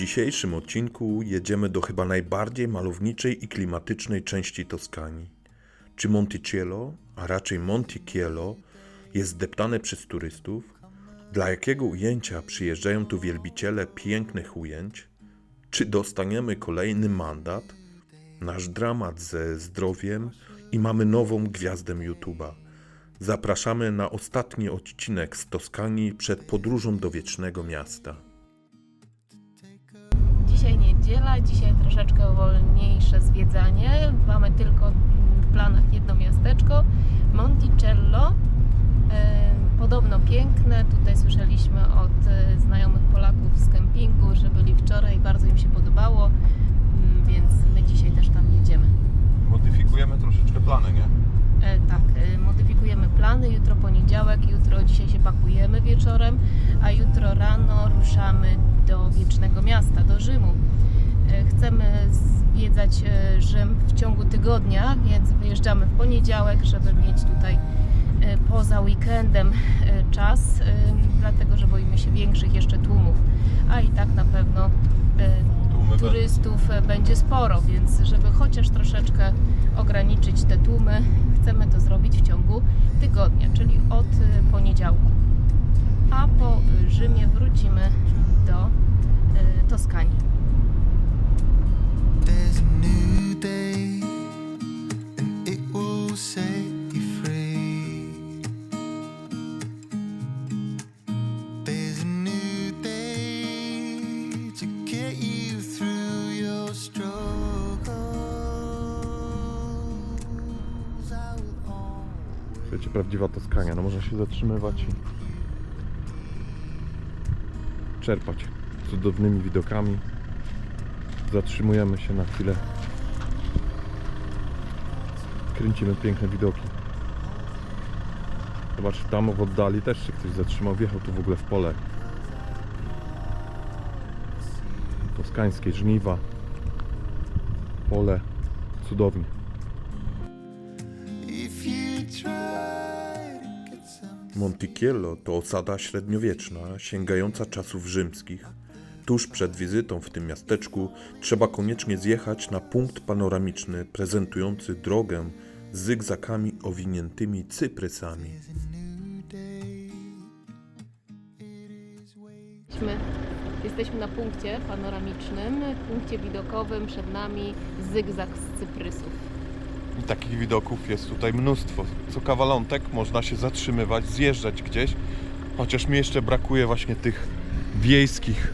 dzisiejszym odcinku jedziemy do chyba najbardziej malowniczej i klimatycznej części Toskanii. Czy Monticello, a raczej Montichiello, jest deptane przez turystów? Dla jakiego ujęcia przyjeżdżają tu wielbiciele pięknych ujęć? Czy dostaniemy kolejny mandat? Nasz dramat ze zdrowiem i mamy nową gwiazdę YouTube'a. Zapraszamy na ostatni odcinek z Toskanii przed podróżą do wiecznego miasta. Dzisiaj niedziela, dzisiaj troszeczkę wolniejsze zwiedzanie. Mamy tylko w planach jedno miasteczko, Monticello. E, Podobno piękne. Tutaj słyszeliśmy od e, znajomych Polaków z kempingu, że byli wczoraj i bardzo im się podobało, Mm, więc my dzisiaj też tam jedziemy. Modyfikujemy troszeczkę plany, nie? E, Tak, modyfikujemy plany. Jutro poniedziałek, jutro dzisiaj się pakujemy wieczorem, a jutro rano ruszamy do Wiecznego Miasta, do Rzymu. E, Chcemy zwiedzać e, Rzym w ciągu tygodnia, więc wyjeżdżamy w poniedziałek, żeby mieć tutaj e, poza weekendem czas, dlatego że boimy się większych jeszcze tłumów. A i tak na pewno turystów będzie sporo, więc żeby chociaż troszeczkę ograniczyć te tłumy, chcemy to zrobić w ciągu tygodnia, czyli od poniedziałku. A po Rzymie wrócimy do Toskanii. Słuchajcie, prawdziwa Toskania. No można się zatrzymywać i czerpać cudownymi widokami. Zatrzymujemy się na chwilę. Kręcimy piękne widoki. Zobacz, tam w oddali też się ktoś zatrzymał. Wjechał tu w ogóle w pole. Toskańskie żniwa. Pole. Cudownie. Montichiello to osada średniowieczna, sięgająca czasów rzymskich. Tuż przed wizytą w tym miasteczku trzeba koniecznie zjechać na punkt panoramiczny prezentujący drogę z zygzakami owiniętymi cyprysami. jesteśmy na punkcie panoramicznym, punkcie widokowym, przed nami zygzak z cyprysów. I takich widoków jest tutaj mnóstwo. Co kawalątek można się zatrzymywać, zjeżdżać gdzieś. Chociaż mi jeszcze brakuje właśnie tych wiejskich,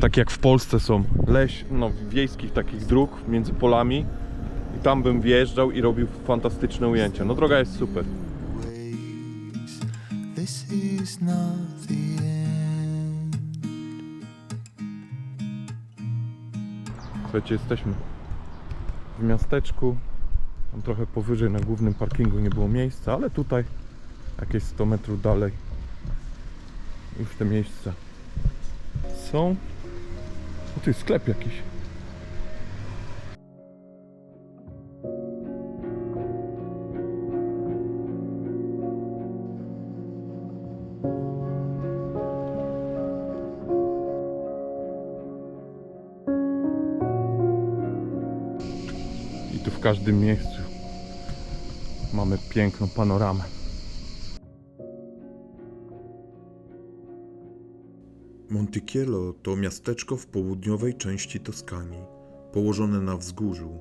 tak jak w Polsce są leś, no wiejskich takich dróg między polami. I tam bym wjeżdżał i robił fantastyczne ujęcia. No droga jest super. Słuchajcie, jesteśmy w miasteczku. Tam trochę powyżej na głównym parkingu nie było miejsca, ale tutaj jakieś 100 metrów dalej już te miejsca są. O, tu jest sklep jakiś. I tu w każdym miejscu mamy piękną panoramę. Montichiello to miasteczko w południowej części Toskanii, położone na wzgórzu,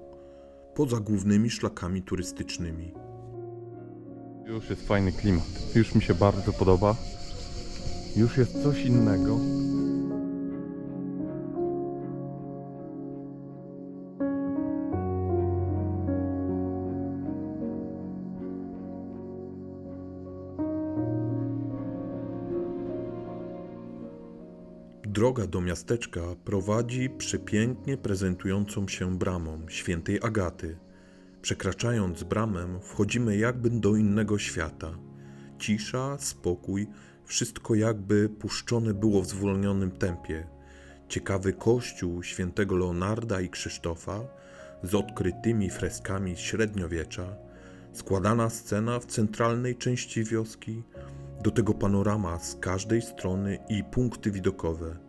poza głównymi szlakami turystycznymi. Już jest fajny klimat. Już mi się bardzo podoba. Już jest coś innego. Do miasteczka prowadzi przepięknie prezentującą się bramą świętej Agaty. Przekraczając bramę, wchodzimy jakby do innego świata. Cisza, spokój, wszystko jakby puszczone było w zwolnionym tempie. Ciekawy kościół świętego Leonarda i Krzysztofa z odkrytymi freskami średniowiecza, składana scena w centralnej części wioski, do tego panorama z każdej strony i punkty widokowe.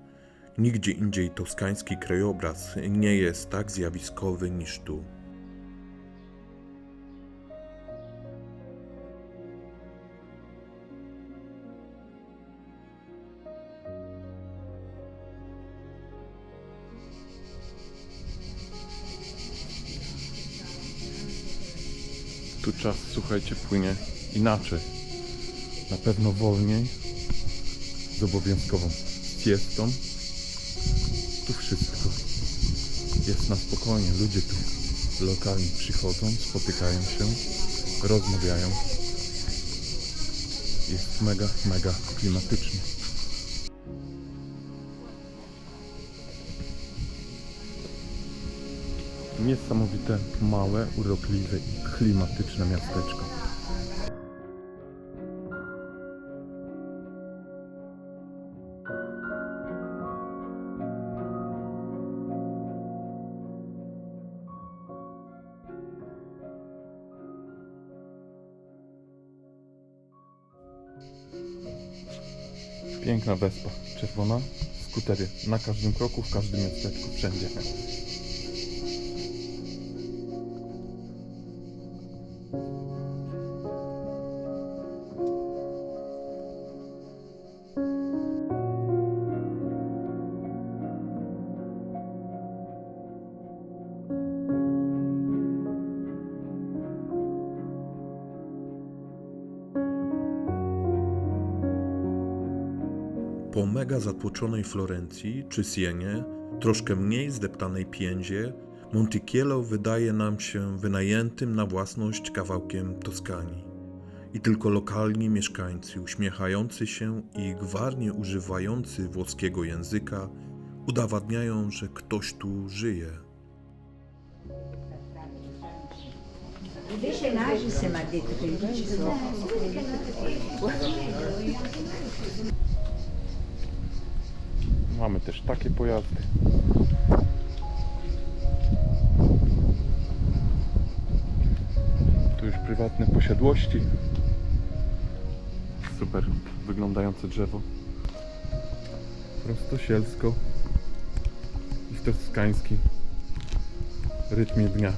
Nigdzie indziej toskański krajobraz nie jest tak zjawiskowy niż tu. Tu czas, słuchajcie, płynie inaczej. Na pewno wolniej. Z obowiązkową siestą. Na spokojnie. Ludzie tu lokalni przychodzą, spotykają się, rozmawiają. Jest mega, mega klimatycznie. Niesamowite, małe, urokliwe i klimatyczne miasteczko. Piękna wespa, czerwona, skutery na każdym kroku, w każdym miasteczku, wszędzie. Zatłoczonej Florencji czy Sienie, troszkę mniej zdeptanej Piędzie, Montichiello wydaje nam się wynajętym na własność kawałkiem Toskanii. I tylko lokalni mieszkańcy uśmiechający się i gwarnie używający włoskiego języka udowadniają, że ktoś tu żyje. Invece Nagis mi ha detto che ci sono. Mamy też takie pojazdy. Tu już prywatne posiadłości. Super wyglądające drzewo. Prostosielsko i w toskańskim rytmie dnia.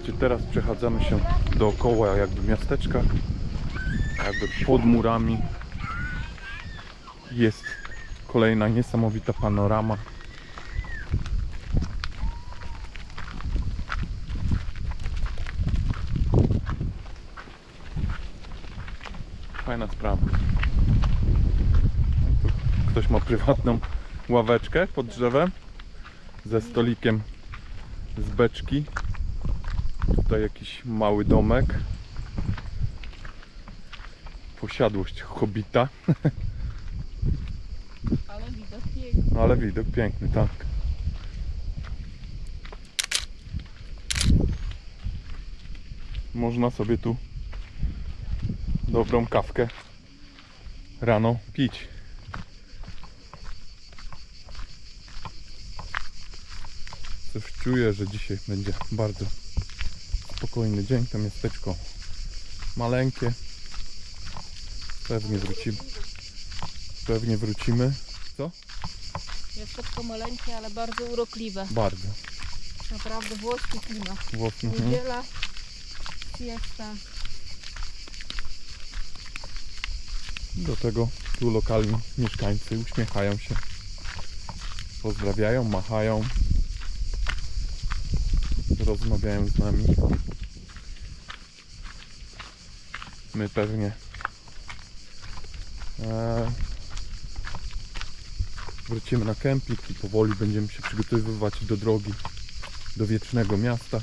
Słuchajcie, teraz przechadzamy się dookoła jakby miasteczka, jakby pod murami jest kolejna niesamowita panorama. Fajna sprawa. Ktoś ma prywatną ławeczkę pod drzewem ze stolikiem z beczki. Tutaj jakiś mały domek. Posiadłość hobita, Ale widok piękny. ale widok piękny, tak. Można sobie tu dobrą kawkę rano pić. Coś czuję, że dzisiaj będzie bardzo spokojny dzień. To miasteczko maleńkie. Pewnie wrócimy. Pewnie wrócimy. Co? Miasteczko maleńkie, ale bardzo urokliwe. Bardzo. Naprawdę włoski klimat. Włos, mhm. Niedziela, siesta. Do tego tu lokalni mieszkańcy uśmiechają się. Pozdrawiają, machają. Rozmawiają z nami. My pewnie Eee, wrócimy na kemping i powoli będziemy się przygotowywać do drogi do wiecznego miasta.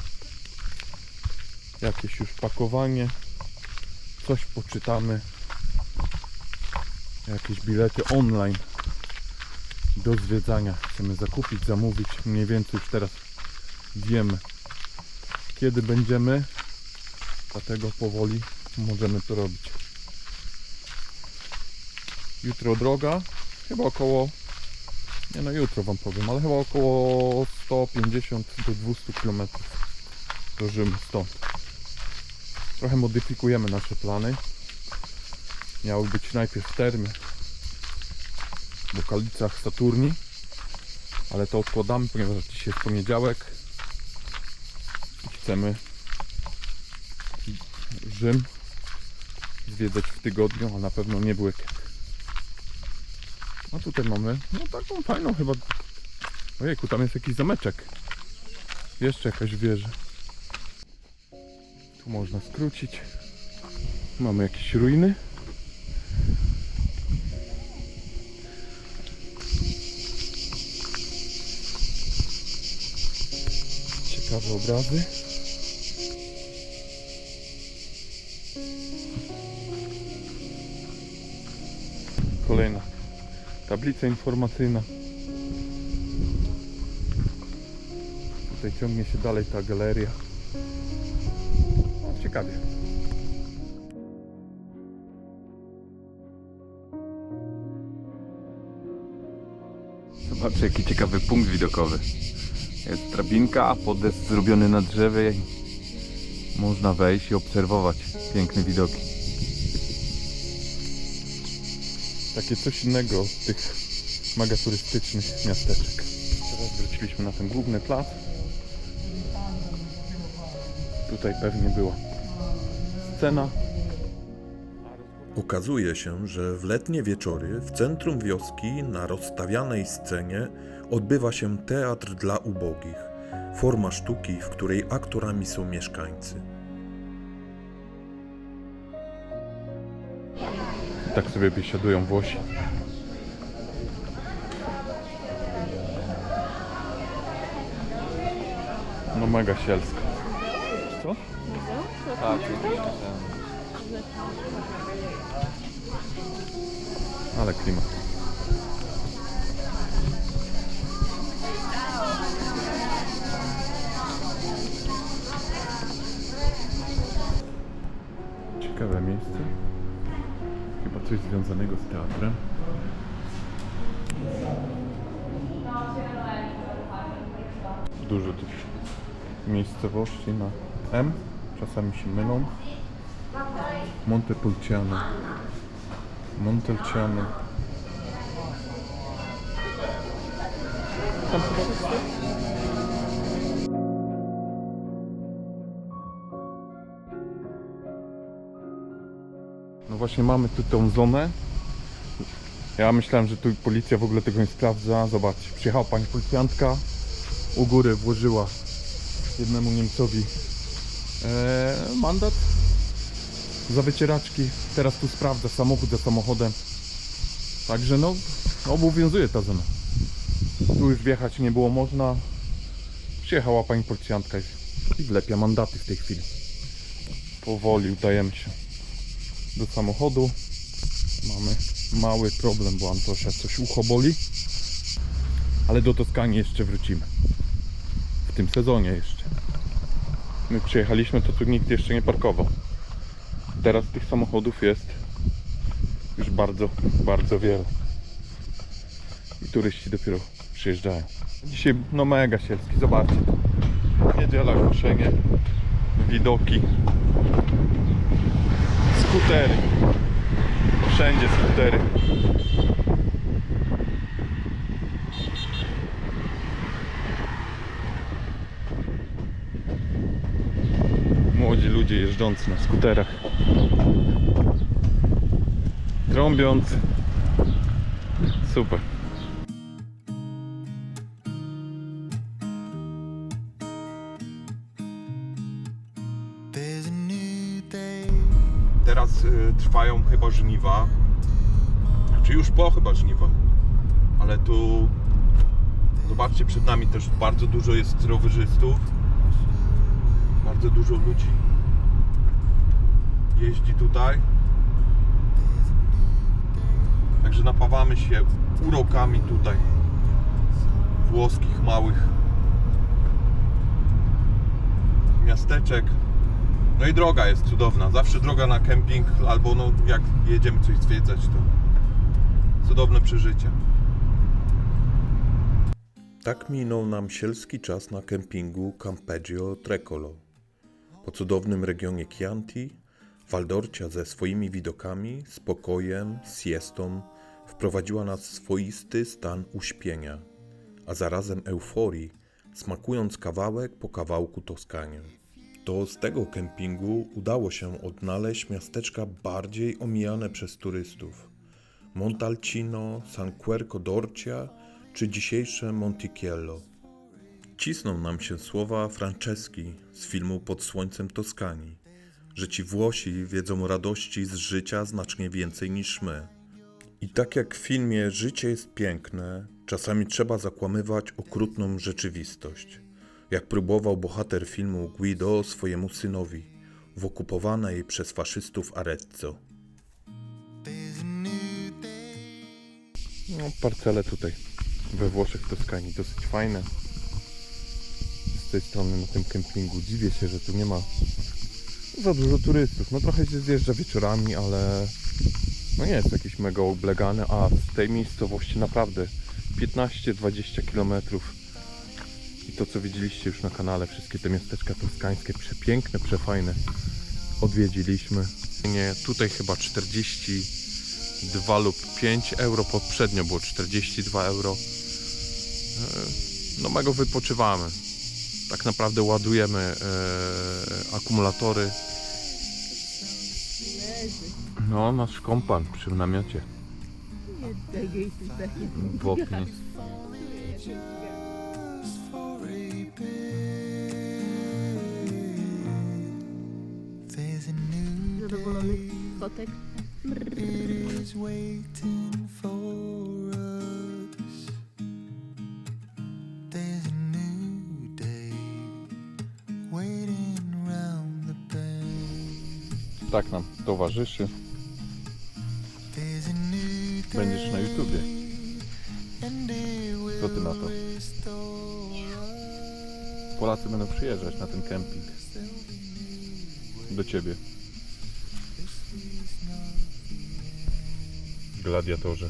Jakieś już pakowanie, coś poczytamy, jakieś bilety online do zwiedzania chcemy zakupić, zamówić. Mniej więcej już teraz wiemy, kiedy będziemy, dlatego powoli możemy to robić. Jutro droga, chyba około, nie no jutro wam powiem, ale chyba około 150 do 200 km do Rzymu stąd. Trochę modyfikujemy nasze plany. Miały być najpierw termy w okolicach Saturni, ale to odkładamy, ponieważ dzisiaj jest poniedziałek chcemy Rzym zwiedzać w tygodniu, a na pewno nie w. A tutaj mamy, no taką fajną chyba, ojejku, tam jest jakiś zameczek. Jeszcze jakaś wieża. Tu można skrócić. Mamy jakieś ruiny. Ciekawe obrazy. Tablica informacyjna. Tutaj ciągnie się dalej ta galeria. No, ciekawie. Zobaczcie jaki ciekawy punkt widokowy. Jest drabinka, podest zrobiony na drzewie można wejść i obserwować piękne widoki. Takie coś innego z tych mega turystycznych miasteczek. Teraz wróciliśmy na ten główny plac. Tutaj pewnie była scena. Okazuje się, że w letnie wieczory w centrum wioski na rozstawianej scenie odbywa się teatr dla ubogich, forma sztuki, w której aktorami są mieszkańcy. Tak sobie biesiadują Włosi. No mega sielska. Co? Tak, Ale klimat. Ciekawe miejsce. Coś związanego z teatrem. Dużo tych miejscowości na M. Czasami się mylą. Montepulciano. Montelciano. Tam chyba właśnie mamy tu tą zonę. Ja myślałem, że tu policja w ogóle tego nie sprawdza. Zobaczcie, przyjechała pani policjantka. U góry włożyła jednemu Niemcowi e, mandat za wycieraczki. Teraz tu sprawdza samochód za samochodem. Także no, obowiązuje ta zona. Tu już wjechać nie było można. Przyjechała pani policjantka i wlepia mandaty w tej chwili. Powoli udajemy się do samochodu. Mamy mały problem, bo Antosia coś ucho boli. Ale do Toskanii jeszcze wrócimy. W tym sezonie jeszcze. My przyjechaliśmy, to tu nikt jeszcze nie parkował. Teraz tych samochodów jest już bardzo, bardzo wiele. I turyści dopiero przyjeżdżają. Dzisiaj no mega sielski, zobaczcie. Niedziela, koszenie, widoki, skutery. Wszędzie skutery. Młodzi ludzie jeżdżący na skuterach. Trąbiąc. Super. Teraz y, trwają chyba żniwa. Czy już po chyba żniwach. Ale tu zobaczcie, przed nami też bardzo dużo jest rowerzystów. Bardzo dużo ludzi jeździ tutaj. Także napawamy się urokami tutaj włoskich małych miasteczek. No i droga jest cudowna. Zawsze droga na kemping albo no jak jedziemy coś zwiedzać to cudowne przeżycie. Tak minął nam sielski czas na kempingu Campeggio Trecolo. Po cudownym regionie Chianti, Waldorcia ze swoimi widokami, spokojem, siestą wprowadziła nas w swoisty stan uśpienia, a zarazem euforii, smakując kawałek po kawałku Toskanię. To z tego kempingu udało się odnaleźć miasteczka bardziej omijane przez turystów. Montalcino, San Querco d'Orcia czy dzisiejsze Montichiello. Cisną nam się słowa Franceski z filmu Pod słońcem Toskanii, że ci Włosi wiedzą radości z życia znacznie więcej niż my. I tak jak w filmie Życie jest piękne, czasami trzeba zakłamywać okrutną rzeczywistość. Jak próbował bohater filmu Guido swojemu synowi w okupowanej przez faszystów Arezzo. No, parcele tutaj we Włoszech, w Toskanii, dosyć fajne. Z tej strony na tym kempingu dziwię się, że tu nie ma za dużo turystów. No trochę się zjeżdża wieczorami, ale no nie jest jakiś mega oblegany, a z tej miejscowości naprawdę 15-20 km i to co widzieliście już na kanale, wszystkie te miasteczka toskańskie, przepiękne, przefajne odwiedziliśmy. Nie, tutaj chyba 42 lub 5 euro, poprzednio było 42 euro. E, No mego wypoczywamy. Tak naprawdę ładujemy e, akumulatory. No, nasz kompan przy namiocie. W oknie. Bend. Tak nam towarzyszy. There's a new Będziesz na YouTubie. Co ty na to? Polacy będą przyjeżdżać na ten kemping. Do ciebie. Gladiatorze.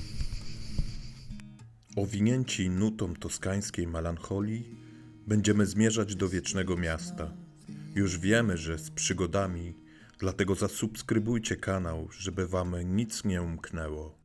Owinięci nutą toskańskiej melancholii, będziemy zmierzać do wiecznego miasta. Już wiemy, że z przygodami, dlatego zasubskrybujcie kanał, żeby wam nic nie umknęło.